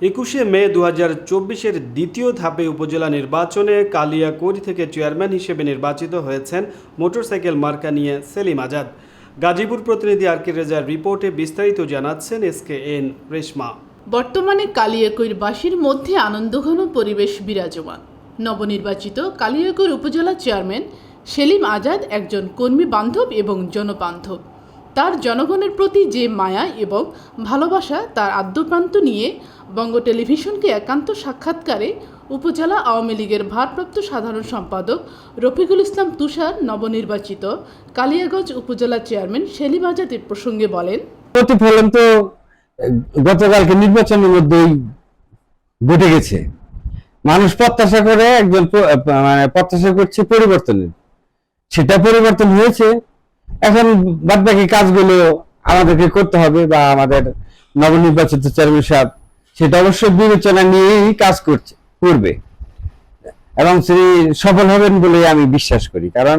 একুশে মে দু হাজার চব্বিশের দ্বিতীয় ধাপে উপজেলা নির্বাচনে কালিয়াকৈর থেকে চেয়ারম্যান হিসেবে নির্বাচিত হয়েছেন মোটরসাইকেল মার্কা নিয়ে সেলিম আজাদ। গাজীপুর প্রতিনিধি আর কে রেজার রিপোর্টে বিস্তারিত জানাচ্ছেন এস কে এন রেশমা। বর্তমানে কালিয়াকৈর বাসীর মধ্যে আনন্দঘন পরিবেশ বিরাজমান। নবনির্বাচিত কালিয়াকৈর উপজেলা চেয়ারম্যান সেলিম আজাদ একজন কর্মী বান্ধব এবং জনবান্ধব। তার জনগণের প্রতি যে মায়া এবং ভালোবাসা তার আদ্যপ্রান্ত নিয়ে বঙ্গ টেলিভিশনকে একান্ত সাক্ষাৎকারে উপজেলা আওয়ামী লীগের ভারপ্রাপ্ত সাধারণ সম্পাদক রফিকুল ইসলাম তুষার নবনির্বাচিত কালিয়াগঞ্জ উপজেলা চেয়ারম্যান সেলিম আজাদের প্রসঙ্গে বলেন, প্রতিফলন তো গতকালকে নির্বাচনের মধ্যেই ঘটে গেছে। মানুষ প্রত্যাশা করে একজন মানে প্রত্যাশা করছে পরিবর্তনের। সেটা পরিবর্তন হয়েছে এখন বাদ বাকি কাজগুলো আমাদেরকে করতে হবে বা আমাদের নবনির্বাচিত চেয়ারম্যান সাহেব সেটা অবশ্যই বিবেচনা নিয়েই কাজ করছে, করবে। এবং তিনি সফল হবেন বলে আমি বিশ্বাস করি। কারণ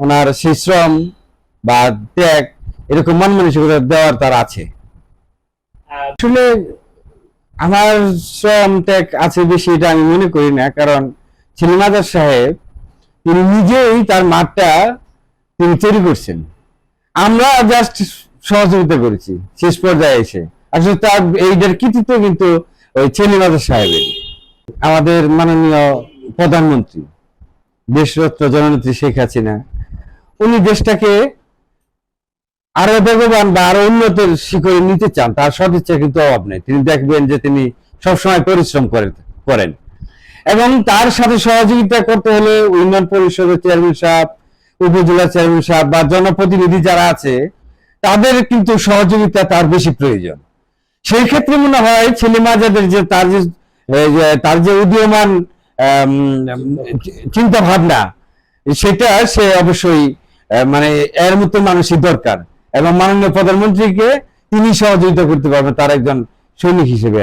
ওনার সেই শ্রম বা ত্যাগ এরকম মন মানসিকতা দেওয়ার তার আছে। আসলে আমার শ্রম ত্যাগ আছে বেশি এটা আমি মনে করি না। কারণ ছেলেমাদার সাহেব, তিনি নিজেই তার মাঠটা তিনি তৈরি করছেন। আমরা জাস্ট সহযোগিতা করেছি, শেষ পর্যায়ে এসে। আসলে তার এইটার কৃতিত্ব কিন্তু ওই ছেলেমাদার সাহেবের আমাদের মাননীয় প্রধানমন্ত্রী, দেশরত্ন জননেত্রী শেখ হাসিনা, উনি দেশটাকে আরও বেগবান বা আরও উন্নত শিখরে নিতে চান, তার সদিচ্ছা কিন্তু অভাব নেই। তিনি দেখবেন যে তিনি সবসময় পরিশ্রম করেন। এবং তার সাথে সহযোগিতা করতে হলে উন্নয়ন পরিষদের চেয়ারম্যান সাহেব উপজেলা চেয়ারম্যান সাহেব বা জনপ্রতিনিধি যারা আছে, তাদের কিন্তু সহযোগিতা তার বেশি প্রয়োজন। সেই ক্ষেত্রে মনে হয় ছেলে মাজাদের যে তার যে তার যে উদীয়মান চিন্তা ভাবনা সেটা সে অবশ্যই মানে এর মতো মানুষই দরকার। এবং মাননীয় প্রধানমন্ত্রীকে তিনি সহযোগিতা করতে পারবেন, তার একজন সৈনিক হিসেবে।